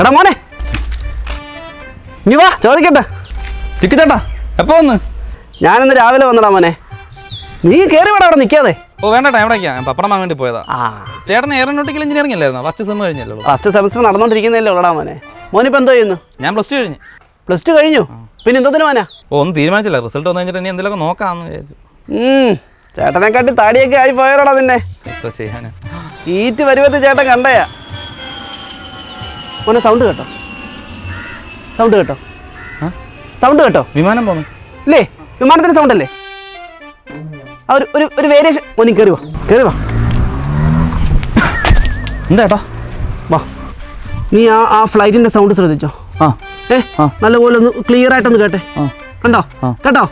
എടാ മോനെ. നീ വാ ചോദിക്കട്ടെ. ചിക്കു ചേട്ടാ എപ്പോ വന്ന്? ഞാനിന്ന് രാവിലെ വന്നടാ മോനെ. നീ കയറി വേടാ അവിടെ നിൽക്കാതെ ഓ വേണ്ടട്ടാ എവിടേക്കാ? ഞാൻ പപ്പടം വാങ്ങാൻ വേണ്ടി പോയതാ. ആ. ചേട്ടൻ എയറോനോട്ടിക്കൽ എഞ്ചിനീയറിംഗ് അല്ലായിരുന്നു? ഫസ്റ്റ് സെം കഴിഞ്ഞല്ലോ ഫസ്റ്റ് സെമസ്റ്റർ നടന്നുകൊണ്ടിരിക്കുന്നതല്ലേ ഉള്ളടാ മോനെ. മോനിപ്പോൾ എന്തോ ചെയ്യുന്നു? ഞാൻ പ്ലസ് ടു കഴിഞ്ഞു. പ്ലസ് ടു കഴിഞ്ഞു? പിന്നെ എന്തോത്തിന് മോനാ? ഓ ഒന്നും തീരുമാനിച്ചില്ല. റിസൾട്ട് വന്നു കഴിഞ്ഞിട്ട് ഇനി എന്തെങ്കിലും നോക്കാന്ന് വിചാരിച്ചു. ഉം, ചേട്ടനെക്കാട്ടി താടിയൊക്കെ ആയി പോയാലോടാ നിന്നെ. ചെയ്യാന്? ഈറ്റ് ചേട്ടൻ കണ്ടയാ. മോനെ സൗണ്ട് കേട്ടോ. സൗണ്ട് കേട്ടോ? സൗണ്ട് കേട്ടോ. വിമാനം പോന്നു. ഇല്ലേ? വിമാനത്തിന്റെ സൗണ്ട് അല്ലേ? ഒരു ഒരു ഒരു വേരിയേഷൻ മോനി കയറി വാ. കയറി വാ. എന്താ കേട്ടോ വാ. നീ ആ ആ ഫ്ലൈറ്റിന്റെ സൗണ്ട് ശ്രദ്ധിച്ചോ? ആ. ഏ. നല്ലപോലെ ഒന്ന് ക്ലിയർ ആയിട്ടൊന്ന് കേട്ടെ. ആ. കണ്ടോ? ആ. കേട്ടോ?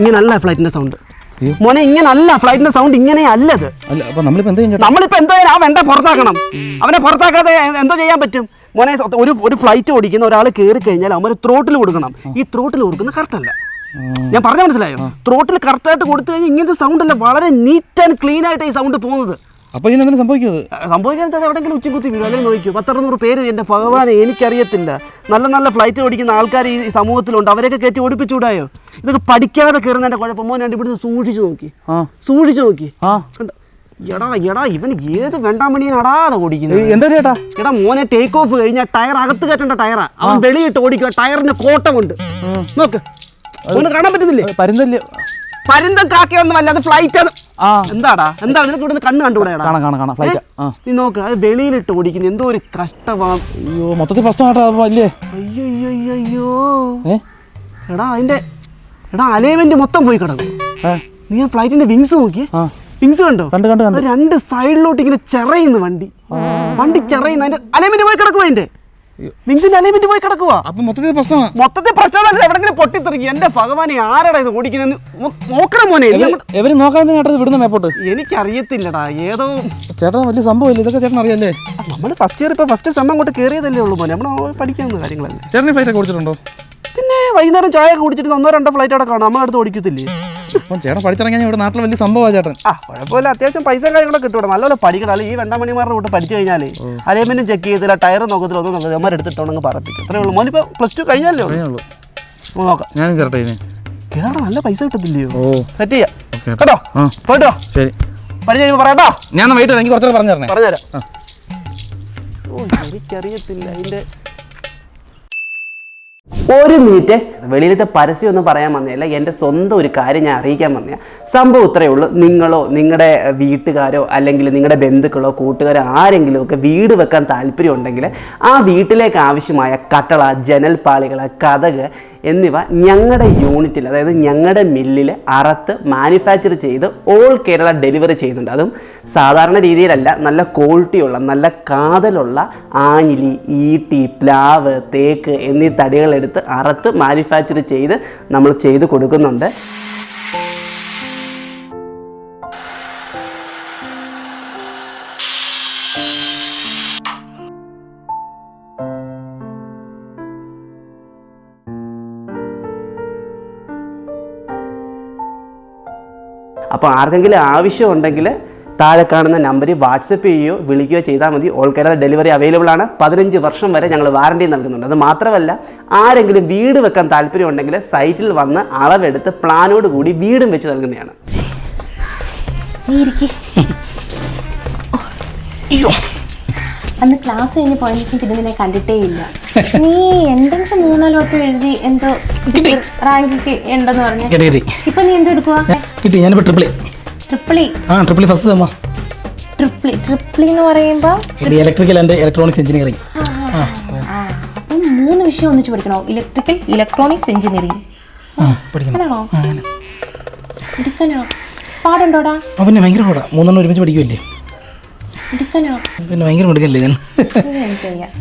ഇങ്ങനല്ല ഫ്ലൈറ്റിന്റെ സൗണ്ട് മോനെ ഇങ്ങനല്ല ഫ്ലൈറ്റിന്റെ സൗണ്ട് ഇങ്ങനെ അല്ലത്. അല്ല നമ്മളിപ്പോ എന്ത് നമ്മളിപ്പോ എന്തോ ആ വെണ്ട പുറത്താക്കണം. അവനെ പുറത്താക്കാതെ എന്തോ ചെയ്യാൻ പറ്റും. മോനെ ഒരു ഒരു ഫ്ലൈറ്റ് ഓടിക്കുന്ന ഒരാൾ കയറി കഴിഞ്ഞാൽ അവന് ത്രോട്ടിൽ കൊടുക്കണം ഈ ത്രോട്ടിൽ കൊടുക്കുന്ന കറക്റ്റ് അല്ല. ഞാൻ പറഞ്ഞ മനസ്സിലായോ? ത്രോട്ടിൽ കറക്റ്റായിട്ട് കൊടുത്തു കഴിഞ്ഞാൽ ഇങ്ങനത്തെ സൗണ്ട് അല്ല വളരെ നീറ്റ് ആൻഡ് ക്ലീൻ ആയിട്ട് ഈ സൗണ്ട് പോകുന്നത്. അപ്പൊ ഇതിനെന്താണ് സംഭവിക്കുന്നത് സംഭവിക്കും അത്? സംഭവിക്കാൻ എവിടെയെങ്കിലും ഉച്ചക്കുത്തി വീഴും. അല്ലെങ്കിൽ നോക്കിയോ പത്തറുന്നൂറ് പേര് എന്റെ ഭഗവാനെ എനിക്കറിയത്തില്ല. നല്ല നല്ല ഫ്ലൈറ്റ് ഓടിക്കുന്ന ആൾക്കാർ ഈ സമൂഹത്തിലുണ്ട്. അവരെയൊക്കെ കയറ്റി ഓടിപ്പിച്ചുകൂടായോ ഇതൊക്കെ പഠിക്കാതെ കയറുന്നതിന്റെ കുഴപ്പം. മോനെ ഇവിടുന്ന് സൂക്ഷിച്ചു നോക്കി. സൂക്ഷിച്ചു നോക്കി. ആ. കണ്ടോ? എടാ എടാ ഇവൻ ഏത് വെണ്ടാമണിയാടാതെ ഓടിക്കുന്നത്? എന്താ ചേട്ടാ എടാ മോനെ ടേക്ക് ഓഫ് കഴിഞ്ഞാൽ ടയർ അകത്ത് കയറ്റേണ്ട ടയറാ അവൻ വെളിയിട്ട് ഓടിക്കുക ടയറിന് കോട്ടമുണ്ട്. നോക്ക്. ഒന്ന് കാണാൻ പറ്റുന്നില്ലേ പരുന്തല്ലേ പരുന്തം കാക്കയൊന്നും അല്ല അത് ഫ്ലൈറ്റ് അത് എന്താടാ? എന്താ നിനക്ക് ഇവിടുന്ന് കണ്ണ് കണ്ടുകൂടാടാ കാണാം കാണാം കാണാം ഫ്ലൈറ്റ് ആ. നീ നോക്ക് അത് വെളിയിലിട്ട് ഓടിക്കുന്നു. എന്തോ ഒരു കഷ്ടമാണ് അയ്യോ മൊത്തത്തിൽ പ്രശ്നമായിട്ടാ അപ്പൊ അല്ലേ അയ്യോ അയ്യോ അയ്യോ അയ്യോ ഏ? എടാ അതിന്റെ എടാ അലൈൻമെന്റ് മൊത്തം പോയി കിടക്കും. നീ ആ ഫ്ലൈറ്റിന്റെ വിങ്സ് നോക്കി ആ വിങ്സ് കണ്ടോ കണ്ട് കണ്ട്. കണ്ട് രണ്ട് സൈഡിലോട്ട് ഇങ്ങനെ ചെറയുന്നു വണ്ടി. വണ്ടി ചെറയുന്നു അതിന്റെ അലൈൻമെന്റ് പോയി കിടക്കുവാ അതിന്റെ? വിങ്സിന്റെ അലൈൻമെന്റ് പോയി കിടക്കുവാ? അപ്പൊ മൊത്തത്തിൽ പ്രശ്നമാണ് മൊത്തത്തിൽ പ്രശ്നം എവിടെങ്കിലും പൊട്ടിത്തെറിക്കും. എന്റെ ഭഗവാനെ ആരാടാ ഇത് ഓടിക്കുന്നത് നോക്കണം മോനെ. എവര് നോക്കാൻ ചേട്ടൻ വിടുന്ന മേപ്പോട്ട്? എനിക്കറിയത്തില്ലടാ ഏതോ ചേട്ടൻ വലിയ സംഭവമില്ല ഇതൊക്കെ ചേട്ടൻ അറിയാല്ലേ? നമ്മൾ ഫസ്റ്റ് ഇയർ ഇപ്പൊ ഫസ്റ്റ് സെം അങ്ങോട്ട് കയറിയതല്ലേ ഉള്ളൂ മോനെ. നമ്മൾ പഠിക്കാവുന്ന കാര്യങ്ങളല്ലേ. ചേട്ടൻ ഫ്ലൈറ്റ് ഒക്കെ ഓടിച്ചിട്ടുണ്ടോ? പിന്നെ വൈകുന്നേരം ചായ കുടിച്ചിട്ട് ഒന്നോ രണ്ടോ ഫ്ലൈറ്റ് അവിടെ കാണാം. നമ്മളടുത്ത് ഓടിക്കത്തില്ലേ? അപ്പം ചേട്ടൻ പഠിച്ചിറങ്ങിയാൽ ഇവിടെ നാട്ടിൽ വലിയ സംഭവമാണ് ചേട്ടൻ. ആ കുഴപ്പമില്ല. അത്യാവശ്യം പൈസ കാര്യങ്ങളൊക്കെ കിട്ടും നല്ലപോലെ പഠിക്കണം അല്ലെങ്കിൽ ഈ വെണ്ടാമണിമാരുടെ കൂട്ട് പഠിച്ചു കഴിഞ്ഞാൽ അലൈൻമെന്റും ചെക്ക് ചെയ്തില്ല ടയർ നോക്കത്തില്ല ഒന്നും നോക്കത്തില്ല. അമ്മ എടുത്തിട്ടുണ്ടെങ്കിൽ പറപ്പിക്കും. അത്രേ ഉള്ളൂ. മോനിപ്പോൾ പ്ലസ് ടു കഴിഞ്ഞല്ലേ ഉള്ളൂ? നോക്കാം. ഞാനും ഇനി. കേരള നല്ല പൈസ കിട്ടത്തില്ലയോ? ഓ. സെറ്റ് ചെയ്യാം. കേട്ടോ. ആ. പോയിട്ടോ ശരി. പഠിച്ചു കഴിയുമ്പോൾ പറയാട്ടോ ഞാൻ വൈകിട്ട് എനിക്ക് കുറച്ചുകൂടെ പറഞ്ഞു തരണേ പറഞ്ഞുതരാം. ഓ എനിക്കറിയത്തില്ല അതിന്റെ ഒരു മിനിറ്റ് വെളിയിലത്തെ പരസ്യം ഒന്നും പറയാൻ വന്നതല്ല. എന്റെ സ്വന്തം ഒരു കാര്യം ഞാൻ അറിയിക്കാൻ വന്നതാണ് സംഭവം ഇത്രയേ ഉള്ളൂ. നിങ്ങളോ നിങ്ങളുടെ വീട്ടുകാരോ അല്ലെങ്കിൽ നിങ്ങളുടെ ബന്ധുക്കളോ കൂട്ടുകാരോ ആരെങ്കിലും ഒക്കെ വീട് വെക്കാൻ താല്പര്യം ഉണ്ടെങ്കിൽ ആ വീട്ടിലേക്ക് ആവശ്യമായ കട്ടള ജനൽപ്പാളികൾ കഥക് എന്നിവ ഞങ്ങളുടെ യൂണിറ്റിൽ അതായത് ഞങ്ങളുടെ മില്ലിൽ അറത്ത് മാനുഫാക്ചർ ചെയ്ത് ഓൾ കേരള ഡെലിവറി ചെയ്യുന്നുണ്ട്. അതും സാധാരണ രീതിയിലല്ല നല്ല ക്വാളിറ്റിയുള്ള നല്ല കാതലുള്ള ആഞ്ഞിലി ഈട്ടി പ്ലാവ് തേക്ക് എന്നീ തടികളെടുത്ത് അറത്ത് മാനുഫാക്ചർ ചെയ്ത് നമ്മൾ ചെയ്ത് കൊടുക്കുന്നുണ്ട്. അപ്പോൾ ആർക്കെങ്കിലും ആവശ്യമുണ്ടെങ്കിൽ താഴെ കാണുന്ന നമ്പറിൽ വാട്സപ്പ് ചെയ്യുകയോ വിളിക്കുകയോ ചെയ്താൽ മതി. ഓൾ കേരള ഡെലിവറി അവൈലബിൾ ആണ്. പതിനഞ്ച് വർഷം വരെ ഞങ്ങൾ വാറണ്ടി നൽകുന്നുണ്ട്. അത് മാത്രമല്ല ആരെങ്കിലും വീട് വെക്കാൻ താല്പര്യം ഉണ്ടെങ്കിൽ സൈറ്റിൽ വന്ന് അളവെടുത്ത് പ്ലാനോട് കൂടി വീടും വെച്ച് നൽകുന്നതാണ്. നീ ഇരിക്ക്. അന്ന് ക്ലാസ് കഴിഞ്ഞ് പോയതിനു പിന്നെ നിന്നെ കണ്ടിട്ടേ ഇല്ല. നീ എൻട്രൻസ് മൂന്നാൽ വട്ടം എഴുതി എന്തോ റാങ്ക് ഉണ്ടെന്ന് പറഞ്ഞു. ഇപ്പൊ നീ എന്തോ എടുക്കുക കിട്ടി. ഞാൻ ട്രിപ്പിളി ട്രിപ്പിളി ആ ട്രിപ്പിളി ഫസ്റ്റ് സെമ്മ ട്രിപ്പിളി ട്രിപ്പിളി എന്ന് പറയുമ്പോൾ ഇലക്ട്രിക്കൽ ആൻഡ് ഇലക്ട്രോണിക്സ് എഞ്ചിനീയറിംഗ് അപ്പം മൂന്ന് വിഷയം ഒന്നിച്ച് പഠിക്കണോ? ഇലക്ട്രിക്കൽ ഇലക്ട്രോണിക്സ് എഞ്ചിനീയറിംഗ് പഠിക്കണം. എടുക്കാനോ പാടുണ്ടോടാ? പിന്നെ ഭയങ്കര പാടാ. മൂന്നെണ്ണം ഒരുമിച്ച് പഠിക്കുമല്ലേ പിന്നെ ഭയങ്കര കൊടുക്കല്ലേ ഞാൻ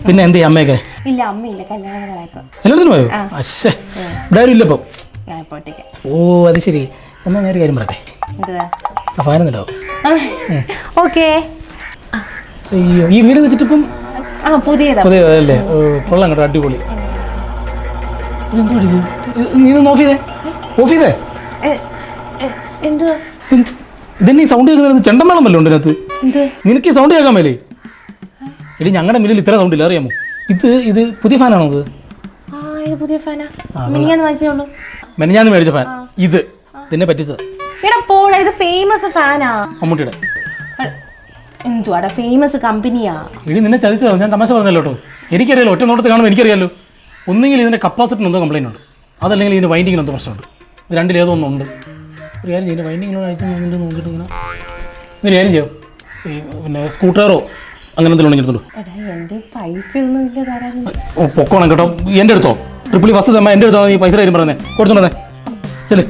പിന്നെ എന്ത് ചെയ്യും? അമ്മയൊക്കെ? ഇല്ല അമ്മയില്ല. പോയോ? അശ്ശേ. ഇവിടെ ആരും ഇല്ല ഇപ്പം. ഞാൻ ഇപ്പോൾ ഒറ്റയ്ക്ക്. ഓ അത് ശരി. എന്നാ ഞാനൊരു കാര്യം പറയട്ടെ? ഫാനുണ്ടാവും ഓക്കെ. അയ്യോ ഈ വീട് വെച്ചിട്ടിപ്പം ആ പുതിയതാ. പുതിയ അല്ലേ? ഓ കൊള്ളാം കേട്ടോ അടിപൊളി. നീ ഒന്ന് ഓഫ് ചെയ്തേ. ഓഫ് ചെയ്തേ? ഇതെന്നെ ഈ സൗണ്ട് കേൾക്കുന്നത് ചെണ്ടമേളം വല്ലതും ഉണ്ട് ഇതിനകത്ത്? നിനക്ക് ഈ സൗണ്ട് കേൾക്കാൻ മേലേ? എടി ഞങ്ങളുടെ മില്ലിൽ ഇത്ര സൗണ്ട് ഇല്ല അറിയാമോ? ഇത് ഇത് പുതിയ ഫാനാണോ ഇത് പുതിയ ഫാനാ. മിനിഞ്ഞാന്ന് മേടിച്ച ഫാൻ ഇത് ഇതിനെ പറ്റിച്ചത്. ഇത് ഫേമസ് ഫാനാ മമ്മൂട്ടിയുടെ. എന്തുവാടാ ഫേമസ് കമ്പനിയാ ഇനി നിന്നെ ചതിച്ചതോ. ഞാൻ തമാശ പറഞ്ഞല്ലോ കേട്ടോ. എനിക്കറിയാലോ ഒറ്റ നോട്ടത്തിൽ കാണുമ്പോൾ എനിക്കറിയാലോ. ഒന്നെങ്കിൽ ഇതിന്റെ കപ്പാസിറ്റിന് എന്തോ കംപ്ലൈന്റ് ഉണ്ട്. അതല്ലെങ്കിൽ ഇതിന്റെ വൈൻഡിങ്ങിന് എന്തോ പ്രശ്നമുണ്ട്. രണ്ടിലേതോ ഒന്നുണ്ട്. ഒരു കാര്യം ഇതിന്റെ വൈൻഡിങ്ങിനോട് അയച്ചു നോക്കിയിട്ട് നോക്കിയിട്ട് ഇങ്ങനെ. ഒരു കാര്യം ചെയ്യോ. ഈ പിന്നെ സ്കൂട്ടറോ അങ്ങനെ എന്തെങ്കിലും ഉണ്ടെങ്കിൽ എടുത്തോളൂ എടാ എന്റെ പൈസ ഒന്നും ഓ പൊക്കോണം കേട്ടോ. എന്റെ അടുത്തോ? ട്രിപ്പിളി ഫസ്റ്റ് തമ്മ എന്റെ അടുത്തോ ഈ പൈസ കാര്യം പറഞ്ഞേ? കൊടുത്തോണ്ടേ ചെല്ലേ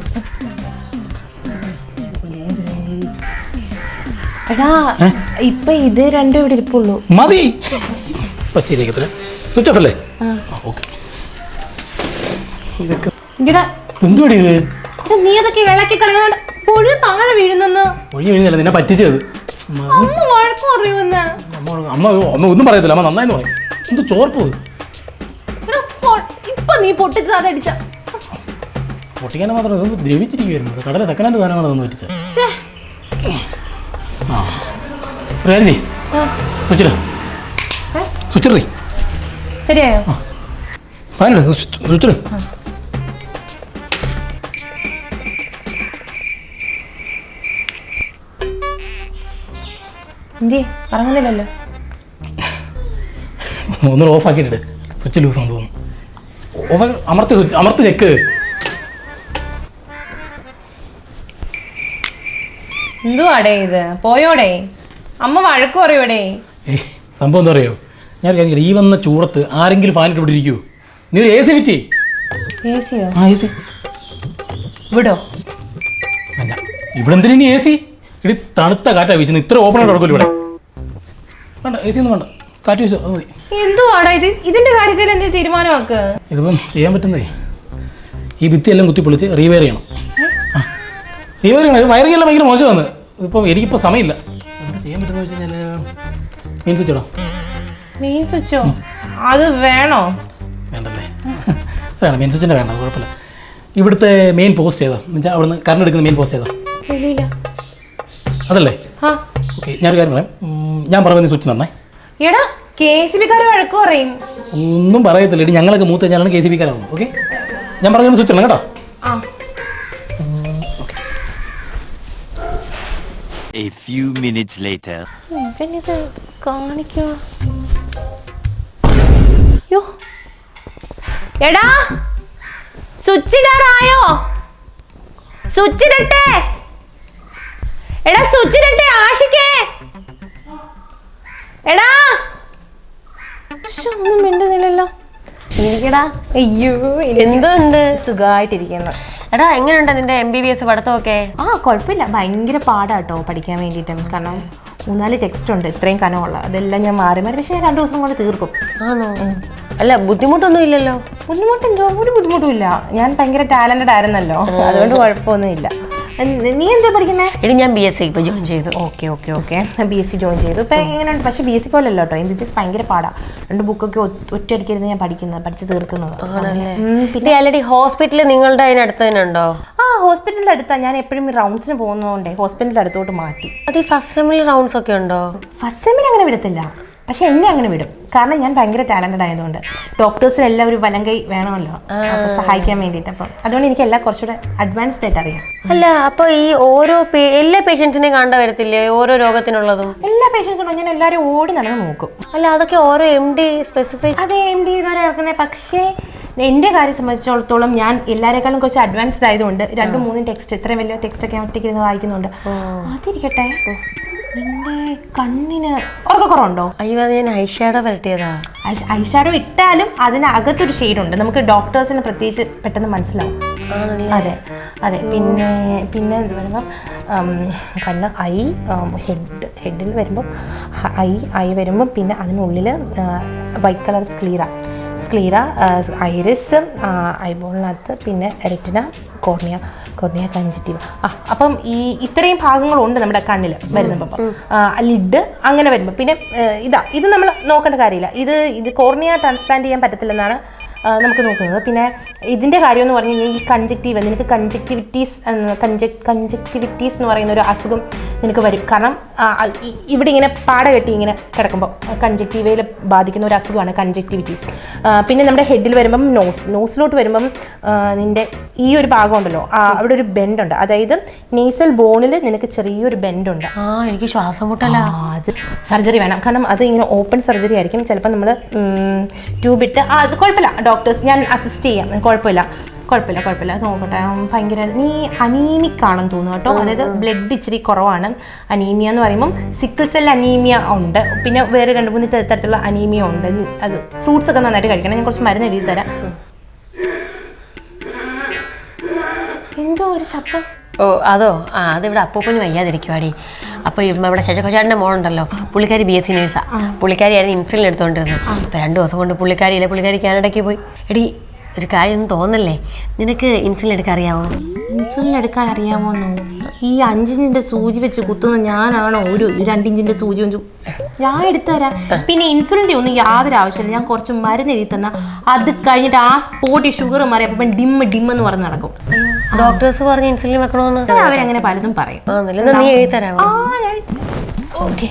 ഇപ്പൊ ഇത് രണ്ടും ഇവിടെ ഇരിപ്പുള്ളൂ. മതി. ഇപ്പം ശരിയാക്കത്തില്ല. സ്വിച്ച് ഓഫ് അല്ലേ? ഓക്കെ ഇതൊക്കെ എന്തുപടി ഇത്? നീ അതൊക്കെ വിളക്കി കളയാണ്ട് പൊഴു താഴെ വീഴുന്നെന്ന്. ഒഴി വീഴുന്നില്ല നിന്നെ പറ്റിച്ചത്. അമ്മ വഴക്ക് പറയുമെന്ന് അമ്മ അമ്മ അമ്മ ഒന്നും പറയത്തില്ല അമ്മ നന്നായി പറയും. എന്ത് ചോർപ്പ്? എടാ, പൊ- ഇപ്പൊ നീ പൊട്ടിച്ചത് അതടിച്ച പൊട്ടിക്കാൻ മാത്രം ഇത് കടലെ തെക്കനാന്റെ സാധനങ്ങളാണ് ഒന്ന് പറ്റിച്ചത് ഒരു കാര്യം ചെയ്യ്. സ്വിച്ചിട് സ്വിച്ചിടറി ശരിയായോ? ഫാനിട് സ്വിച്ചിട് എന്തേ? ഇറങ്ങുന്നില്ലല്ലോ. ഒന്ന് ഓഫ് ആക്കിയിട്ടിട്ട് സ്വിച്ച് ലൂസ് ആണെന്ന് തോന്നുന്നു. ഓഫ് അമർത്തി സ്വിച്ച് അമർത്തി ഞെക്ക് എന്തുവാടേ ഇത്? പോയോടേ? അമ്മ വഴക്ക് പറയൂടേ സംഭവം എന്താ പറയോ ഞാൻ കാര്യം ഈ വന്ന ചൂടത്ത് ആരെങ്കിലും ഫാനിട്ട് ഇവിടെ ഇരിക്കുമോ നീ ഒരു എ സി ഫിറ്റ് സിയോ ആ എ സി വിടോ. വേണ്ട ഇവിടെ എന്തിനാ എ സി ഇടി തണുത്ത കാറ്റാ വീശുന്നു ഇത്ര ഓപ്പൺ ആയിട്ട് ഇവിടെ. വേണ്ട എ സി ഒന്നും വേണ്ട. കാറ്റ് വെച്ചോ അത് മതി. എന്തുവാടാ ഇത്? ഇതിന്റെ കാര്യത്തിൽ എന്ത് തീരുമാനമാക്ക്? ഇതിപ്പം ചെയ്യാൻ പറ്റുന്നതേ. ഈ ഭിത്തിയെല്ലാം കുത്തി പൊളിച്ച് റീവയർ ചെയ്യണം. ആ. റീവയർ ചെയ്യണം. വയറിംഗ് എല്ലാം ഭയങ്കര മോശമാണ്. ഇപ്പം എനിക്കിപ്പോൾ സമയമില്ല. എന്താ ചെയ്യാൻ പറ്റുന്നത് വെച്ച് കഴിഞ്ഞാൽ മീൻ സ്വിച്ച് ഇടാം. മെയിൻ സ്വിച്ചോ അത് വേണോ? വേണ്ടല്ലേ? വേണം മീൻ സ്വിച്ചിന്റെ വേണ്ട കുഴപ്പമില്ല. ഇവിടുത്തെ മെയിൻ പോസ്റ്റ് ഏതാ? എന്നുവെച്ചാൽ അവിടുന്ന് കറണ്ട് എടുക്കുന്ന മെയിൻ പോസ്റ്റ് ഏതാ? അതല്ലേ? ആ. ഓക്കെ ഞാനൊരു കാര്യം പറയാം. ഉം, ഞാൻ പറയുന്നത് സ്വിച്ച് തന്നേ എടാ കെ സി ബിക്കാര് വഴക്ക് പറയും. ഒന്നും പറയത്തില്ല. ഇനി ഞങ്ങളൊക്കെ മൂത്ത് കഴിഞ്ഞാലാണ് കെ സി ബിക്കാരാകുന്നത് ഓക്കെ ഞാൻ പറയുന്ന സ്വിച്ച് ഇടണം കേട്ടോ. ആ. A few minutes later. ഇവനിത് കാണിക്കോ. യോ എടാ സ്വിച്ച് ഇടാറായോ? സ്വിച്ച് ഇടട്ടെ. എടാ സ്വിച്ച് ആശിക്കേ ആഷിക്കേ. എടാ. ഒന്നും മിണ്ടുന്നില്ലല്ലോ. എനിക്കടാ അയ്യോ എന്തുണ്ട്? സുഖമായിട്ടിരിക്കുന്നു എടാ എങ്ങനെയുണ്ട് നിന്റെ എം ബി ബി എസ് പഠിത്തമൊക്കെ? ആ കുഴപ്പമില്ല. ഭയങ്കര പാടാട്ടോ പഠിക്കാൻ വേണ്ടിയിട്ട്. കാരണം മൂന്നാൽ ടെക്സ്റ്റ് ഉണ്ട് ഇത്രയും കനമുള്ള. അതെല്ലാം ഞാൻ മാറി മാറി. പക്ഷേ ഞാൻ രണ്ടു ദിവസം കൊണ്ട് തീർക്കും. ആണോ? അല്ല ബുദ്ധിമുട്ടൊന്നും ഇല്ലല്ലോ. ബുദ്ധിമുട്ടുണ്ടോ ഒരു ബുദ്ധിമുട്ടും ഇല്ല. ഞാൻ ഭയങ്കര ടാലന്റഡ് ആയിരുന്നല്ലോ. അതുകൊണ്ട് കുഴപ്പമൊന്നുമില്ല. എന്ത്- നീ എന്താ പഠിക്കുന്നത് എടി ഞാൻ ബി എസ് സി ഇപ്പൊ ജോയിൻ ചെയ്തു. Okay okay okay B S C join ചെയ്തു. ഇപ്പം എങ്ങനെയുണ്ട്? പക്ഷേ ബി എസ് സി പോലല്ലോ കേട്ടോ എം ബി ബി എസ് ഭയങ്കര പാടാ. രണ്ട് ബുക്കൊക്കെ ഒറ്റയടിക്കരുന്ന് ഞാൻ പഠിക്കുന്നത് പഠിച്ച് തീർക്കുന്നത്. പിന്നെ ആൽറെഡി ഹോസ്പിറ്റലിൽ നിങ്ങളുടെ അതിനടുത്ത് തന്നെ ഉണ്ടോ? ആ ഹോസ്പിറ്റലിന്റെ അടുത്താണ് ഞാൻ എപ്പോഴും റൗണ്ട്സിന് പോകുന്നതുകൊണ്ടേ ഹോസ്പിറ്റലിന്റെ അടുത്തോട്ട് മാറ്റി. അത് ഈ ഫസ്റ്റ് സെമ്മിൽ റൗണ്ട്സ് ഒക്കെ ഉണ്ടോ? ഫസ്റ്റ് സെമ്മിൽ അങ്ങനെ വിടത്തില്ല. പക്ഷെ എന്നെ അങ്ങനെ വിടും. കാരണം ഞാൻ ഭയങ്കര ടാലന്റഡ് ആയതുകൊണ്ട്. ഡോക്ടേഴ്സിന് എല്ലാം ഒരു വലം കൈ വേണമല്ലോ. സഹായിക്കാൻ വേണ്ടിയിട്ട്. അപ്പം അതുകൊണ്ട് എനിക്ക് എല്ലാം കുറച്ചുകൂടെ അഡ്വാൻസ്ഡ് ആയിട്ട് അറിയാം. അല്ല അപ്പൊ ഈ ഓരോ എല്ലാ പേഷ്യൻസിനെയും കണ്ട വരത്തില്ലേ ഓരോ രോഗത്തിനുള്ളതും? എല്ലാ പേഷ്യൻസും ഞാൻ എല്ലാവരും ഓടി നടന്ന് നോക്കും. അല്ല അതൊക്കെ ഓരോ എം ഡി സ്പെസിഫിക് അതെ എം ഡി ഇതുവരെ ഇറക്കുന്നത് പക്ഷേ എന്റെ കാര്യം സംബന്ധിച്ചിടത്തോളം ഞാൻ എല്ലാവരെക്കാളും കുറച്ച് അഡ്വാൻസ്ഡ് ആയതുകൊണ്ട് രണ്ടും മൂന്നും ടെക്സ്റ്റ് ഇത്രയും വലിയ ടെക്സ്റ്റ് ഒക്കെ ഒറ്റയ്ക്ക് ഇരുന്ന് വായിക്കുന്നുണ്ട്. അതിരിക്കട്ടെ. നിന്റെ കണ്ണിന് ഉറക്കക്കുറവുണ്ടോ? അയ്യോ അത് ഞാൻ ഐഷാഡോ വരട്ടിയതാ ഐഷാഡോ ഇട്ടാലും അതിനകത്തൊരു ഷെയ്ഡ് ഉണ്ട് നമുക്ക് ഡോക്ടേഴ്സിന് പ്രത്യേകിച്ച് പെട്ടെന്ന് മനസ്സിലാവും. അതെ അതെ. പിന്നെ പിന്നെ വരുമ്പം കണ്ണ് ഐ ഹെഡ് ഹെഡിൽ വരുമ്പം ഐ ഐ വരുമ്പം പിന്നെ അതിനുള്ളിൽ white colour sclera. Sclera iris ഐബോളിനകത്ത് പിന്നെ റെറ്റിന കോർണിയ കോർണിയ കഞ്ചിറ്റീവ് ആ അപ്പം ഈ ഇത്രയും ഭാഗങ്ങളുണ്ട് നമ്മുടെ കണ്ണിൽ വരുന്നപ്പം. ലിഡ് അങ്ങനെ വരുമ്പോൾ പിന്നെ ഇതാ ഇത് നമ്മൾ നോക്കേണ്ട കാര്യമില്ല. ഇത് ഇത് കോർണിയ ട്രാൻസ്പ്ലാന്റ് ചെയ്യാൻ പറ്റത്തില്ലെന്നാണ് നമുക്ക് നോക്കുന്നത്. പിന്നെ ഇതിന്റെ കാര്യം എന്ന് പറഞ്ഞു കഴിഞ്ഞാൽ ഈ കൺജക്റ്റീവ് നിനക്ക് കൺജക്റ്റിവിറ്റീസ് കൺജക്റ്റിവിറ്റീസ് എന്ന് പറയുന്ന ഒരു അസുഖം നിനക്ക് വരും. കാരണം ഇവിടെ ഇങ്ങനെ പാട കെട്ടി ഇങ്ങനെ കിടക്കുമ്പോൾ കൺജക്റ്റീവയിൽ ബാധിക്കുന്ന ഒരു അസുഖമാണ് കൺജക്റ്റിവിറ്റീസ് പിന്നെ നമ്മുടെ ഹെഡിൽ വരുമ്പം നോസ് നോസിലോട്ട് വരുമ്പം നിന്റെ ഈ ഒരു ഭാഗം ഉണ്ടല്ലോ അവിടെ ഒരു ബെൻഡുണ്ട് അതായത് നേസൽ ബോണിൽ നിനക്ക് ചെറിയൊരു ബെൻഡുണ്ട് ആ എനിക്ക് ശ്വാസം മുട്ടല്ല അത് സർജറി വേണം. കാരണം അത് ഇങ്ങനെ ഓപ്പൺ സർജറി ആയിരിക്കും. ചിലപ്പോൾ നമ്മൾ ട്യൂബിട്ട് ആ അത് കുഴപ്പമില്ല. ഡോക്ടേഴ്സ് ഞാൻ അസിസ്റ്റ് ചെയ്യാം. കുഴപ്പമില്ല. കുഴപ്പമില്ല കുഴപ്പമില്ല. നോക്കട്ടെ. ഭയങ്കര നീ അനീമിക് ആണെന്ന് തോന്നുന്നു കേട്ടോ. അതായത് ബ്ലഡ് ഇച്ചിരി കുറവാണ്. അനീമിയ എന്ന് പറയുമ്പം സിക്കിൾ സെൽ അനീമിയ ഉണ്ട്. പിന്നെ വേറെ രണ്ട് മൂന്ന് തരത്തിലുള്ള അനീമിയ ഉണ്ട്. അത് ഫ്രൂട്ട്സ് ഒക്കെ നന്നായിട്ട് കഴിക്കണം. ഞാൻ കുറച്ച് മരുന്ന് എഴുതി തരാം. എന്തോ ഒരു ശബ്ദം. ഓ അതോ? ആ അതിവിടെ അപ്പൂപ്പന് വയ്യാതിരിക്കുവാടി. അപ്പോൾ ഇവിടെ ശശികൊച്ചാടിന്റെ മോളുണ്ടല്ലോ പുള്ളിക്കാരി ബി എസ് സി നേഴ്സാ പുള്ളിക്കാരിയായിരുന്നു ഇൻസുലിൻ എടുത്തുകൊണ്ടിരുന്നത് അപ്പോൾ രണ്ട് ദിവസം കൊണ്ട് പുള്ളിക്കാരിയില്ല പുള്ളിക്കാരി കാനഡയ്ക്ക് പോയി. എടി ഒരു കാര്യം തോന്നല്ലേ? നിനക്ക് ഇൻസുലിൻ എടുക്കാൻ അറിയാമോ ഇൻസുലിൻ എടുക്കാൻ അറിയാമോന്നോ? ഈ അഞ്ചിഞ്ചിന്റെ സൂചി വെച്ച് കുത്തുന്ന ഞാനാണോ? ഒരു രണ്ടിഞ്ചിന്റെ സൂചി വെച്ച് ഞാൻ എടുത്തുതരാം. പിന്നെ ഇൻസുലിന്റെ ഒന്നും യാതൊരു ആവശ്യമില്ല. ഞാൻ കുറച്ച് മരുന്ന് എഴുതി തന്ന അത് കഴിഞ്ഞിട്ട് ആ സ്പോട്ടിൽ ഷുഗർ മാറി അപ്പം ഡിമ്മ് ഡിമ്മ് എന്ന് പറഞ്ഞ് നടക്കും. ഡോക്ടേഴ്സ് പറഞ്ഞ് ഇൻസുലിൻ വെക്കണമെന്ന് അവരങ്ങനെ പലതും പറയും. നീ എഴുതി തരാമോ ഓക്കെ.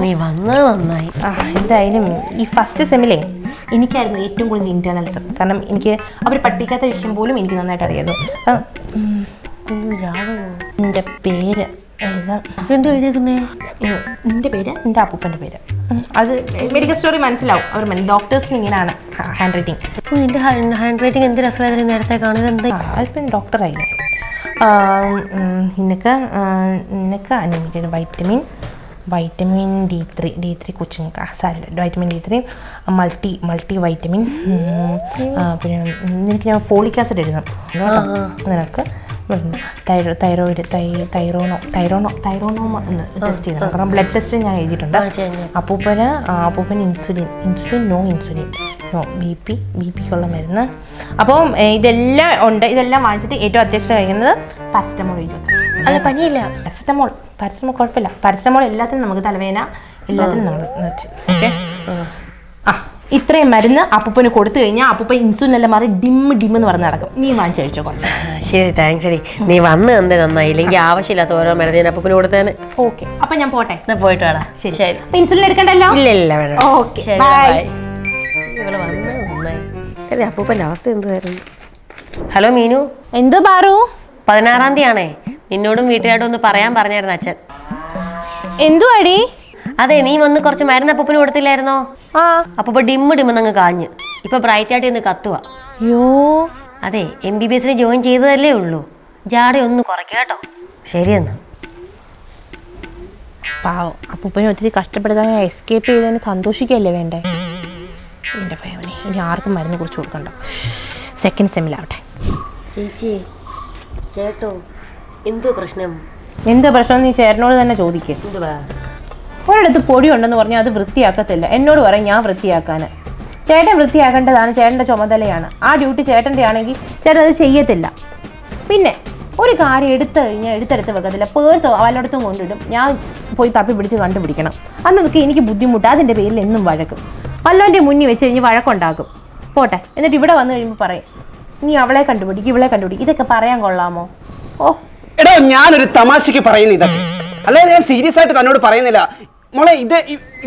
നീ വന്നത് നന്നായി. ആ എന്തായാലും ഈ ഫസ്റ്റ് സെമിലേ എനിക്കായിരുന്നു ഏറ്റവും കൂടുതൽ ഇന്റേണൽസ് കാരണം എനിക്ക് അവർ പഠിപ്പിക്കാത്ത വിഷയം പോലും എനിക്ക് നന്നായിട്ട് അറിയായിരുന്നു. ഉം, എന്റെ പേര് എന്റെ എന്തോ എഴുതിയേക്കുന്നേ? പേര്? എന്റെ അപ്പൂപ്പന്റെ പേര്. അത് മെഡിക്കൽ സ്റ്റോറി മനസ്സിലാവും. അവർ ഡോക്ടേഴ്സിന് ഇങ്ങനെയാണ് ഹാൻഡ് റൈറ്റിംഗ് നിന്റെ ഹാൻഡ് റൈറ്റിംഗ് എന്ത് രസമായിരുന്നു നേരത്തെ കാണുന്നത്? എന്താ? അതിപ്പം ഡോക്ടറായില്ല നിനക്ക് നിനക്ക് അനിമിറ്റഡ് vitamin vitamin D three D three കൊച്ചുങ്ങൾക്ക്. Salad vitamin D three multi multi vitamin പിന്നെ എനിക്ക് ഞാൻ ഫോളിക് ആസിഡ് എഴുതാം കേട്ടോ? നിനക്ക് തൈറോ തൈറോയിഡ് തൈ തൈറോണോ തൈറോണോ തൈറോണോമ എന്ന് ടെസ്റ്റ് ചെയ്തത് കാരണം ബ്ലഡ് ടെസ്റ്റ് ഞാൻ എഴുതിയിട്ടുണ്ട്. അപ്പൂപ്പന് അപ്പൂപ്പന് insulin insulin no insulin no B P B പിക്കുള്ള മരുന്ന്. അപ്പം ഇതെല്ലാം ഉണ്ട്. ഇതെല്ലാം വാങ്ങിച്ചിട്ട് ഏറ്റവും അത്യാവശ്യം കഴിക്കുന്നത് പാരസെറ്റമോൾ എഴുതി അല്ല പനിയില്ല. പാരസ്റ്റമോൾ പാരസ്റ്റമോൾ കുഴപ്പമില്ല. പാരസ്റ്റമോൾ എല്ലാത്തിനും നമുക്ക് തലവേദന എല്ലാത്തിനും നമ്മൾ ഓക്കെ ആ. ഇത്രയും മരുന്ന് അപ്പൂപ്പന് കൊടുത്തു കഴിഞ്ഞാൽ അപ്പൂപ്പ ഇൻസുലിൻ എല്ലാം മാറി ഡിമ്മ് ഡിമ്മ് എന്ന് പറഞ്ഞ് നടക്കും. നീ വാങ്ങിച്ചു കഴിച്ചോ കുറച്ച്? ശരി താങ്ക്സ് ശരി നീ വന്ന് എന്തേ നന്നായി. ഇല്ലെങ്കിൽ ആവശ്യമില്ലാത്ത ഓരോ മരുന്ന് ഞാൻ അപ്പൂപ്പന് കൊടുത്തേ ഓക്കെ അപ്പം ഞാൻ പോട്ടെ? എന്നാ പോയിട്ട് വേടാ. ശരി. ശരി. അപ്പം ഇൻസുലിൻ എടുക്കണ്ടല്ലോ? ഇല്ല ഇല്ല വേണം ഓക്കെ ശരി ബൈ ഇവൾ വന്നത് നന്നായി. അല്ലേ അപ്പൂപ്പന്റെ അവസ്ഥ എന്തുവായിരുന്നു? ഹലോ മീനു. എന്തോ ബാറു? പതിനാറാം തീയതി ആണേ നിന്നോടും വീട്ടുകാരോടും ഒന്ന് പറയാൻ പറഞ്ഞായിരുന്നു അച്ഛൻ. എന്തുവാടി? അതെ നീ വന്ന് കുറച്ച് മരുന്ന് അപ്പൂപ്പന് കൊടുത്തില്ലായിരുന്നോ? ആ. അപ്പൊ ഡിമ്മ് ഡിമ്മ് അങ്ങ് കാഞ്ഞ്. ഇപ്പൊ ബ്രൈറ്റ് ആയിട്ട് ഇന്ന് കത്തുക അയ്യോ. അതെ എം ബി ബി എസിന് ജോയിൻ ചെയ്തതല്ലേ ഉള്ളൂ. ജാട ഒന്ന് കുറയ്ക്കുക കേട്ടോ. ശരിയെന്നാ പാവം അപ്പൂപ്പനെ ഒത്തിരി കഷ്ടപ്പെടുത്താൻ എസ്കേപ്പ് ചെയ്തതിന് സന്തോഷിക്കുകയല്ലേ വേണ്ടേ? എന്റെ ഫാമിലി ഇനി ആർക്കും മരുന്ന് കുറിച്ച് കൊടുക്കണ്ട. സെക്കൻഡ് സെമ്മിലാവട്ടെ ചേച്ചി ചേട്ടോ. എന്തോ പ്രശ്നം? എന്ത് പ്രശ്നം? നീ ചേട്ടനോട് തന്നെ ചോദിക്കേ. എന്തുവാ? ഒരിടത്ത് പൊടി ഉണ്ടെന്ന് പറഞ്ഞാൽ അത് വൃത്തിയാക്കത്തില്ല. എന്നോട് പറയും ഞാൻ വൃത്തിയാക്കാൻ ചേട്ടൻ വൃത്തിയാക്കേണ്ടതാണ് ചേട്ടന്റെ ചുമതലയാണ്. ആ ഡ്യൂട്ടി ചേട്ടന്റെ ആണെങ്കിൽ ചേട്ടൻ അത് ചെയ്യത്തില്ല. പിന്നെ ഒരു കാര്യം എടുത്തു കഴിഞ്ഞാൽ എടുത്തെടുത്ത് വെക്കത്തില്ല. പേഴ്സ് വല്ലയിടത്തും കൊണ്ടിടും. ഞാൻ പോയി തപ്പി പിടിച്ച് കണ്ടുപിടിക്കണം. അന്നൊക്കെ എനിക്ക് ബുദ്ധിമുട്ട്. അതിന്റെ പേരിൽ എന്നും വഴക്കും. വല്ലവന്റെ മുന്നിൽ വെച്ച് കഴിഞ്ഞ് വഴക്കുണ്ടാക്കും. പോട്ടെ. എന്നിട്ട് ഇവിടെ വന്നു കഴിയുമ്പോൾ പറയും നീ അവളെ കണ്ടുപിടിക്കും ഇവളെ കണ്ടുപിടിക്കും. ഇതൊക്കെ പറയാൻ കൊള്ളാമോ? ഓ എടോ ഞാനൊരു തമാശക്ക് പറയുന്ന ഇതൊക്കെ. അല്ലെ ഞാൻ സീരിയസ് ആയിട്ട് തന്നോട് പറയുന്നില്ല. മോളെ ഇത്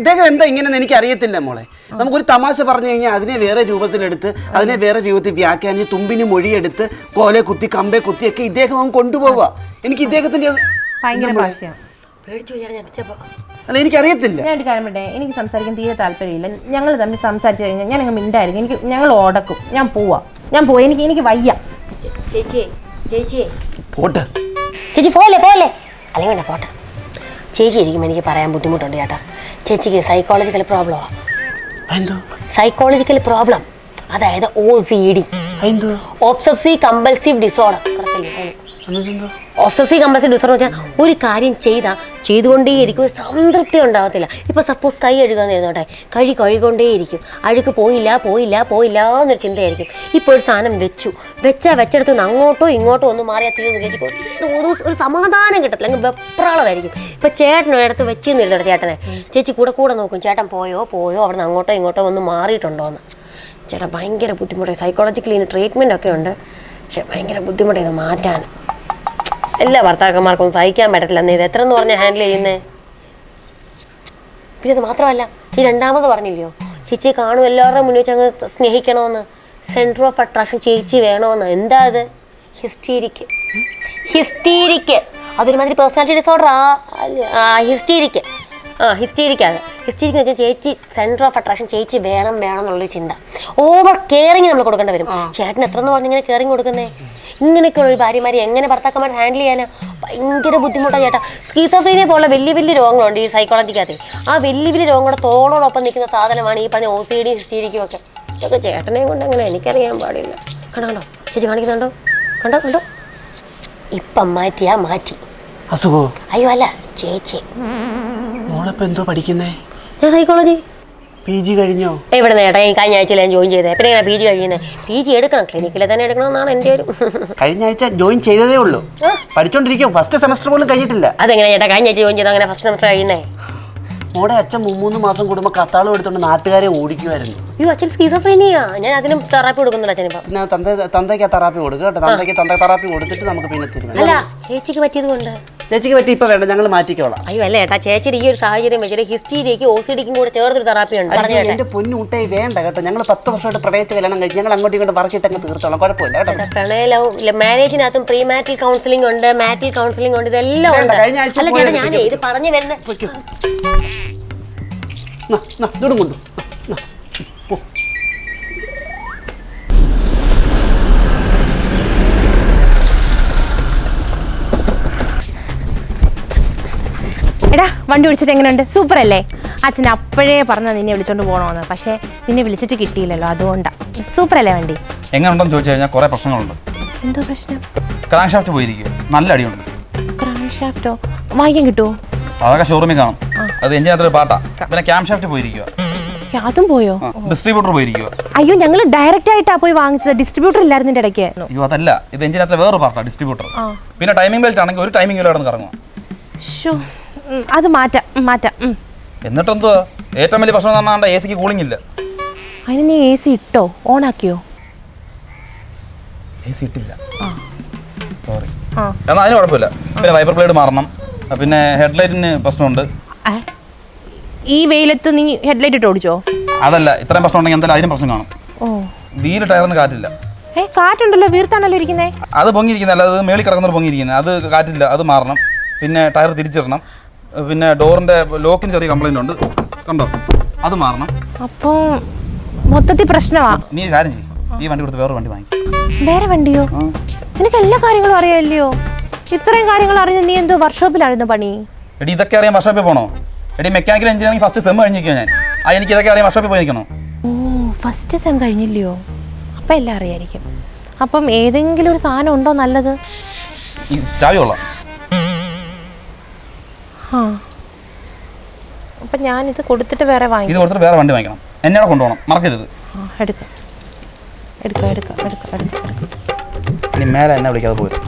ഇദ്ദേഹം ഇതൊക്കെ എന്താ ഇങ്ങനെ എനിക്ക് അറിയത്തില്ല മോളെ. നമുക്കൊരു തമാശ പറഞ്ഞു കഴിഞ്ഞാൽ അതിനെ വേറെ രൂപത്തിലെടുത്ത് അതിനെ വേറെ രൂപത്തിൽ വ്യാഖ്യാനിച്ച് തുമ്പിന് മൊഴിയെടുത്ത് കോലെ കുത്തി കമ്പെ കുത്തിയൊക്കെ ഇദ്ദേഹം അവൻ കൊണ്ടുപോവുക എനിക്ക് ഇദ്ദേഹത്തിന്റെ അല്ല എനിക്കറിയത്തില്ല ഞാൻ ഒരു കാര്യം പറയട്ടെ എനിക്ക് സംസാരിക്കാൻ തീരെ താല്പര്യമില്ല. ഞങ്ങൾ തമ്മിൽ സംസാരിച്ചു കഴിഞ്ഞാൽ ഞാൻ അങ്ങ് മിണ്ടായിരിക്കും. എനിക്ക് ഞങ്ങൾ ഓടക്കും. ഞാൻ പോവാ. ഞാൻ പോയി എനിക്ക് എനിക്ക് വയ്യ. ചേച്ചിയെ ചേച്ചിയെ. പോട്ടെ. ചേച്ചി പോലെ പോലെ അല്ലെങ്കിൽ വേണ്ട പോട്ടെ. ചേച്ചി ഇരിക്കുമ്പോൾ എനിക്ക് പറയാൻ ബുദ്ധിമുട്ടുണ്ട് ചേട്ടാ. ചേച്ചിക്ക് സൈക്കോളജിക്കൽ പ്രോബ്ലമാണ് എന്തോ സൈക്കോളജിക്കൽ പ്രോബ്ലം അതായത് O C D obsessive compulsive disorder കറക്റ്റല്ലേ obsessive compulsory disorder വെച്ചാൽ ഒരു കാര്യം ചെയ്താൽ ചെയ്തുകൊണ്ടേയിരിക്കും. സംതൃപ്തി ഉണ്ടാവത്തില്ല. ഇപ്പൊ സപ്പോസ് കൈ അഴുകാന്ന് ഇരുന്നോട്ടെ കഴി കഴുകൊണ്ടേയിരിക്കും അഴുക്ക് പോയില്ല പോയില്ല പോയില്ല എന്നൊരു ചിന്തയായിരിക്കും. ഇപ്പോൾ ഒരു സാധനം വെച്ചു. വെച്ചാൽ വെച്ചെടുത്ത് അങ്ങോട്ടോ ഇങ്ങോട്ടോ ഒന്ന് മാറിയാൽ തീർന്ന് ചേച്ചിക്ക് ഒരു- ഒരു സമാധാനം കിട്ടത്തില്ല. അങ്ങ് വെപ്രാളമായിരിക്കും. ഇപ്പൊ ചേട്ടൻ ഒരിടത്ത് വെച്ച് നിന്നിരുന്നോട്ടെ ചേട്ടനെ. ചേച്ചി കൂടെ കൂടെ നോക്കും. ചേട്ടൻ പോയോ പോയോ അവിടെ നിന്ന് അങ്ങോട്ടോ ഇങ്ങോട്ടോ ഒന്ന് മാറിയിട്ടുണ്ടോ എന്ന് ചേട്ടാ ഭയങ്കര ബുദ്ധിമുട്ടായി. സൈക്കോളജിക്കലി ട്രീറ്റ്മെന്റ് ഒക്കെ ഉണ്ട്. പക്ഷെ ഭയങ്കര ബുദ്ധിമുട്ടായി. ഇത് മാറ്റാൻ. എല്ലാ ഭർത്താക്കന്മാർക്കും സഹിക്കാൻ പറ്റത്തില്ല നീ ഇത് എത്ര എന്ന് പറഞ്ഞാൽ ഹാൻഡിൽ ചെയ്യുന്നേ? പിന്നെ അത് മാത്രമല്ല ഈ രണ്ടാമത് പറഞ്ഞില്ലയോ? ചേച്ചി കാണും എല്ലാവരുടെയും മുന്നിൽ വെച്ച് അങ്ങ് സ്നേഹിക്കണമെന്ന്. സെന്റർ ഓഫ് അട്രാക്ഷൻ ചേച്ചി വേണമെന്ന്. എന്താ അത്? ഹിസ്റ്റീരിക്ക് ഹിസ്റ്റീരിക്ക് അതൊരുമാതിരി പേഴ്സണാലിറ്റി ഡിസോർഡർ ആ ഹിസ്റ്റീരിക്ക് ആ ഹിസ്റ്റീരിക്ക് അത് ഹിസ്റ്റീരിക്ക് വെച്ചാൽ ചേച്ചി സെന്റർ ഓഫ് അട്രാക്ഷൻ ചേച്ചി വേണം വേണം എന്നുള്ളൊരു ചിന്ത. ഓവർ കെയറിങ് നമ്മൾ കൊടുക്കേണ്ടി വരും. ചേട്ടൻ എത്ര എന്ന് പറഞ്ഞിങ്ങനെ കെയറിങ് കൊടുക്കുന്നേ? ഇങ്ങനെയൊക്കെയുള്ള ഒരു ഭാര്യമാരെ എങ്ങനെ ഭർത്താക്കന്മാർ ഹാൻഡിൽ ചെയ്യാനാ ഭയങ്കര ബുദ്ധിമുട്ടാണ് ചേട്ടാ. സ്കീസോഫ്രീനെ പോലുള്ള വലിയ വലിയ രോഗങ്ങളുണ്ട് ഈ സൈക്കോളജിക്കകത്ത് ആ വലിയ വലിയ രോഗങ്ങളുടെ തോളോടൊപ്പം നിൽക്കുന്ന സാധനമാണ് ഈ പറഞ്ഞ ഒ പി ഡി ഹിസ്റ്റീരിക്കും ഒക്കെ ഇതൊക്കെ ചേട്ടനെയും കൊണ്ട് അങ്ങനെ എനിക്കറിയാൻ പാടില്ല. കണ്ടോ കണ്ടോ? ചേച്ചി കാണിക്കുന്നുണ്ടോ? കണ്ടോ കണ്ടോ? ഇപ്പം മാറ്റിയാ മാറ്റി. അസുഖോ? അയ്യോ അല്ല ചേച്ചി. മോളിപ്പോ എന്തോ പഠിക്കുന്നേ? ഞാൻ സൈക്കോളജി പി ജി കഴിഞ്ഞോ? എവിടെ നേട്ടാ ഈ കഴിഞ്ഞ ആഴ്ച ഞാൻ ജോയിൻ ചെയ്തത് പിന്നെ പി ജി കഴിയുന്നത് പി ജി എടുക്കണം. ക്ലിനിക്കിൽ തന്നെ എടുക്കണം എന്നാണ് എന്റെ ഒരു കഴിഞ്ഞ ആഴ്ച ജോയിൻ ചെയ്തതേ ഉള്ളൂ. പഠിച്ചോണ്ടിരിക്കും. ഫസ്റ്റ് സെമസ്റ്റർ പോലും കഴിഞ്ഞിട്ടില്ല. അതെങ്ങനെ ചേട്ടാ കഴിഞ്ഞ ആഴ്ച ജോയിൻ ചെയ്ത്? അങ്ങനെ ഫസ്റ്റ് സെമസ്റ്റർ കഴിയുന്നേ മോടെ അച്ഛൻ മൂന്ന് മാസം കൂടുമ്പോൾ കത്താളം എടുത്തോണ്ട് നാട്ടുകാരെ ഓടിക്കുമായിരുന്നു അയ്യോ അച്ഛൻ സ്കീസോഫ്രീനിയാ ഞാൻ അതിനും തെറാപ്പി കൊടുക്കുന്നില്ല അച്ഛനിപ്പം പിന്നെ തന്ത തന്തയ്ക്ക് തെറാപ്പി കൊടുക്കുക കേട്ടോ. തന്തയ്ക്ക് തന്ത തെറാപ്പി കൊടുത്തിട്ട് നമുക്ക് പിന്നെ അല്ല ചേച്ചിക്ക് പറ്റിയത് കൊണ്ട്. ചേച്ചിക്ക് പറ്റി ഇപ്പൊ വേണ്ട ഞങ്ങൾ മാറ്റിക്കോളാം. അയ്യോ അല്ല ഏട്ടാ? ചേച്ചിയുടെ ഈ ഒരു സാഹചര്യം വെച്ചിട്ട് ഹിസ്റ്റീരിയക്ക് ഓസിഡിക്കും കൂടെ ചേർത്തൊരു തെറാപ്പി ഉണ്ട്. പറഞ്ഞു കേട്ടെ എന്റെ പൊന്നുകൂട്ടായി വേണ്ട കേട്ടോ. ഞങ്ങൾ പത്ത് വർഷമായിട്ട് പ്രണയത്തിൽ കല്യാണം കഴിച്ച് ഞങ്ങൾ അങ്ങോട്ടും ഇങ്ങോട്ട് വർക്കിട്ട് അങ്ങ് തീർത്തോളാം. കുഴപ്പമില്ല കേട്ടോ. പ്രണയ ലവ് മാരേജിനകത്തും പ്രീ മാരിറ്റൽ കൗൺസിലിംഗ് ഉണ്ട് മാറ്റിൽ കൗൺസിലിംഗ് ഉണ്ട് ഇതെല്ലാം ഉണ്ട്. കഴിഞ്ഞ ആഴ്ച അല്ല ചേട്ടാ ഞാൻ ഇത് പറഞ്ഞു വരുന്നത് ഇതോടും കൊണ്ടു നാ, പോ. എടാ വണ്ടി വിളിച്ചിട്ട് എങ്ങനെയുണ്ട്? സൂപ്പർ അല്ലേ അച്ഛൻ അപ്പോഴേ പറഞ്ഞ നിന്നെ വിളിച്ചോണ്ട് പോകണമെന്ന് പക്ഷേ നിന്നെ വിളിച്ചിട്ട് കിട്ടിയില്ലല്ലോ അതുകൊണ്ടാണ് സൂപ്പർ അല്ലേ വണ്ടി? എങ്ങനെയുണ്ടെന്ന് ചോദിച്ചു കഴിഞ്ഞാൽ കുറേ പ്രശ്നങ്ങളുണ്ട്. എന്തോ പ്രശ്നം? ക്രാങ്ക് ഷാഫ്റ്റ് പോയിരിക്കും. നല്ല അടിയുണ്ട്. ക്രാങ്ക് ഷാഫ്റ്റോ? വാങ്ങിക്കാൻ കിട്ടുമോ അതൊക്കെ ഷോറൂമിൽ കാണും. അത് എഞ്ചിൻ എഞ്ചിനകത്തൊരു പാട്ടാ. പിന്നെ ക്യാം ഷാഫ്റ്റ് പോയിരിക്കുക അതും പോയോ? ഡിസ്ട്രിബ്യൂട്ടർ പോയിരിക്കുക അയ്യോ ഞങ്ങൾ ഡയറക്റ്റ് ആയിട്ടാ പോയി വാങ്ങിച്ചത്. ഡിസ്ട്രിബ്യൂട്ടർ ഇല്ലായിരുന്നു ഇടയ്ക്ക്. അയ്യോ അതല്ല. ഇത് എഞ്ചിനകത്ത് വേറെ പാർട്ടാ ഡിസ്ട്രിബ്യൂട്ടർ. പിന്നെ ടൈമിംഗ് ബെൽറ്റ് ആണെങ്കിൽ ഒരു ടൈമിംഗ് ശ്ശോ, ഉം, അത് മാറ്റാം മാറ്റാം. എന്നിട്ടെന്തുവാ? ഏറ്റവും വലിയ പ്രശ്നം എന്ന് പറഞ്ഞാൽ എ സിക്ക് കൂളിംഗ് ഇല്ല. അതിന് നീ എ സി ഇട്ടോ? ഓണാക്കിയോ എ സി ഇട്ടില്ല. സോറി എന്നാൽ അതിന് കുഴപ്പമില്ല. പിന്നെ വൈപ്പർ ബ്ലേഡ് മാറണം. പിന്നെ ഹെഡ്ലൈറ്റിന് പ്രശ്നമുണ്ട്. ഈ വെയിലത്ത് നീ ഹെഡ്ലൈറ്റ് ഇട്ട് ഓടിച്ചോ? അതല്ല ഇത്രയും പ്രശ്നം ഉണ്ടെങ്കിൽ എന്തായാലും അതിനും പ്രശ്നം കാണും. ഓ. വീൽ ടയറിന് കാറ്റില്ല. ഏ കാറ്റുണ്ടല്ലോ വീർത്താണല്ലോ ഇരിക്കുന്നേ. അത് പൊങ്ങിയിരിക്കുന്നല്ല അത് മേളിൽ കിടക്കുന്നത് പൊങ്ങിയിരിക്കുന്നത് അത് കാറ്റില്ല അത് മാറണം. പിന്നെ ടയർ തിരിച്ചിടണം. പിന്നെ ഡോറിന്റെ ലോക്കിന് ചെറിയ കംപ്ലൈന്റ് ഉണ്ട്. കണ്ടോ? അത് മാറണം. അപ്പോ മൊത്തത്തിൽ പ്രശ്നമാ? നീ ഒരു കാര്യം ചെയ്യും. ഈ വണ്ടി കൊടുത്ത് വേറെ വണ്ടി വാങ്ങി. വേറെ വണ്ടിയോ? നിനക്ക് എല്ലാ കാര്യങ്ങളും അറിയാമല്ലയോ ഇത്രയും കാര്യങ്ങൾ അറിഞ്ഞ് നീ എന്തോ വർക്ക്ഷോപ്പിലായിരുന്നു പണി? എടി ഇതൊക്കെ അറിയാൻ വർക്ക്ഷോപ്പിൽ പോണോ? എടി മെക്കാനിക്കൽ എഞ്ചിനീയറിംഗ് ഫസ്റ്റ് സെം കഴിഞ്ഞിരിക്കുക ഞാൻ. ആ എനിക്ക് ഇതൊക്കെ അറിയാൻ വർക്ക്ഷോപ്പിൽ പോയി നിൽക്കണോ ഓ ഫസ്റ്റ് സെം കഴിഞ്ഞില്ലയോ? അപ്പം എല്ലാം അറിയായിരിക്കും അപ്പം ഏതെങ്കിലും ഒരു സാധനം ഉണ്ടോ നല്ലത്? ഈ ചാവി കൊള്ളാം. അപ്പം ഞാനിത് കൊടുത്തിട്ട് വേറെ ഇത് കൊടുത്തിട്ട് വേറെ വണ്ടി വാങ്ങിക്കണം. എന്നോട് കൊണ്ടുപോകണം. മറക്കരുത്. എടുക്കാം. എടുക്കാം എടുക്കാം എടുക്കാം എടുക്കാം. ഇനി മേലെ എന്നെ വിളിക്കാതെ പോരും